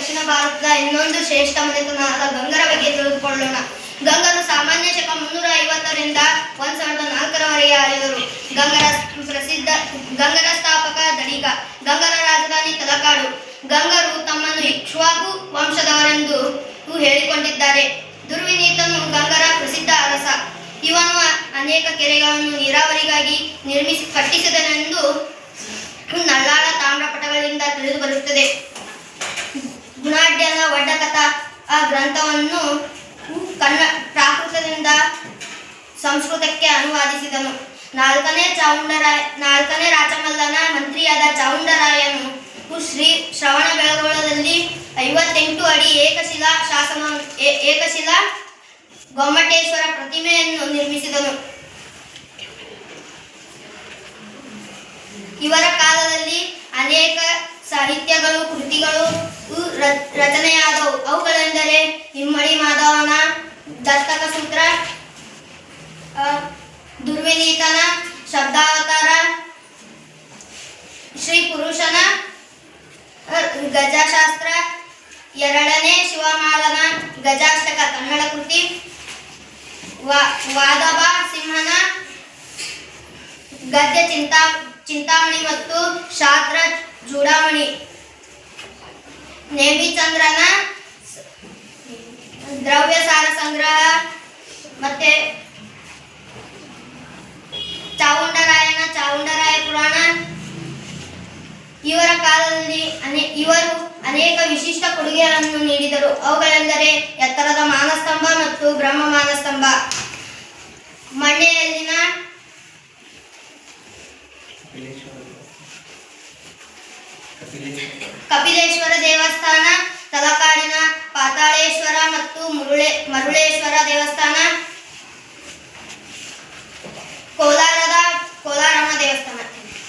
ದಕ್ಷಿಣ ಭಾರತದ ಇನ್ನೊಂದು ಶ್ರೇಷ್ಠ ಮನೆತನವಾದ ಗಂಗರ ಬಗ್ಗೆ ತಿಳಿದುಕೊಳ್ಳೋಣ. ಗಂಗರು ಸಾಮಾನ್ಯ ಶಕ ಮುನ್ನೂರ ಐವತ್ತರಿಂದ ಒಂದ್ ಸಾವಿರದ ನಾಲ್ಕರವರೆಗೆ ಆಳಿದರು. ಗಂಗರ ಪ್ರಸಿದ್ಧ, ಗಂಗರ ಸ್ಥಾಪಕ ದಡಿಗ ಗಂಗರ ರಾಜಧಾನಿ ತಲಕಾಡು. ಗಂಗರು ತಮ್ಮನ್ನು ಇಕ್ಷ್ವಾಕು ವಂಶದವರೆಂದು ಹೇಳಿಕೊಂಡಿದ್ದಾರೆ. ದುರ್ವಿನೀತನು ಗಂಗರ ಪ್ರಸಿದ್ಧ ಅರಸ. ಇವನು ಅನೇಕ ಕೆರೆಗಳನ್ನು ನೀರಾವರಿಗಾಗಿ ನಿರ್ಮಿಸಿ ಕಟ್ಟಿಸಿದನೆಂದು ಆ ಗ್ರಂಥವನ್ನು ಕನ್ನ ಪ್ರಾಕೃತದಿಂದ ಸಂಸ್ಕೃತಕ್ಕೆ ಅನುವಾದಿಸಿದನು. ನಾಲ್ಕನೇ ಚಾವುಂಡರಾಯ, ನಾಲ್ಕನೇ ರಾಜಮಲ್ಲನ ಮಂತ್ರಿಯಾದ ಚಾವುಂಡರಾಯನು ಶ್ರೀ ಶ್ರವಣ ಬೆಳಗೋಳದಲ್ಲಿ ಐವತ್ತೆಂಟು ಅಡಿ ಏಕಶಿಲಾ ಶಾಸನ ಏಕಶಿಲಾ ಗೊಮ್ಮಟೇಶ್ವರ ಪ್ರತಿಮೆಯನ್ನು ನಿರ್ಮಿಸಿದನು. ಇವರ ಕಾಲದಲ್ಲಿ ಅನೇಕ ಸಾಹಿತ್ಯಗಳು, ಕೃತಿಗಳು ರಚನೆಯಾದವು. ಅವುಗಳೆಂದರೆ ಇಮ್ಮಡಿ ಮಾಧವನ ದತ್ತಕ ಸೂತ್ರ ದುರ್ವಿನೀತನ ಶಬ್ದಾವತಾರ ಶ್ರೀ ಪುರುಷನ ಗಜಾಶಾಸ್ತ್ರ, ಎರಡನೇ ಶಿವಮಾಲನ ಗಜಾಷ್ಟಕ ಕನ್ನಡ ಕೃತಿ ವಾ- ವಾದಭ ಸಿಂಹನ ಗದ್ಯ ಚಿಂತಾ, ಚಿಂತಾಮಣಿ ಮತ್ತು ಶಾಸ್ತ್ರ ಚೂಡಾಮಣಿ ನೇಮಿಚಂದ್ರನ ದ್ರವ್ಯ ಸಾರ ಸಂಗ್ರಹ, ಮತ್ತೆ ಚಾವುಂಡರಾಯನ ಚಾವುಂಡರಾಯ ಪುರಾಣ. ಇವರ ಕಾಲದಲ್ಲಿ ಅನೇ, ಇವರು ಅನೇಕ ವಿಶಿಷ್ಟ ಕೊಡುಗೆಗಳನ್ನು ನೀಡಿದರು. ಅವುಗಳೆಂದರೆ ಎತ್ತರದ ಮಾನಸ್ತಂಭ ಮತ್ತು ಬ್ರಹ್ಮ ಮಾನಸ್ತಂಭ. ಮಂಡ್ಯದಲ್ಲಿನ ಕಪಿಲೇಶ್ವರ ದೇವಸ್ಥಾನ ತಲಕಾಡಿನ ಪಾತಾಳೇಶ್ವರ ಮತ್ತು ಮುರುಳೆ ಮರುಳೇಶ್ವರ ದೇವಸ್ಥಾನ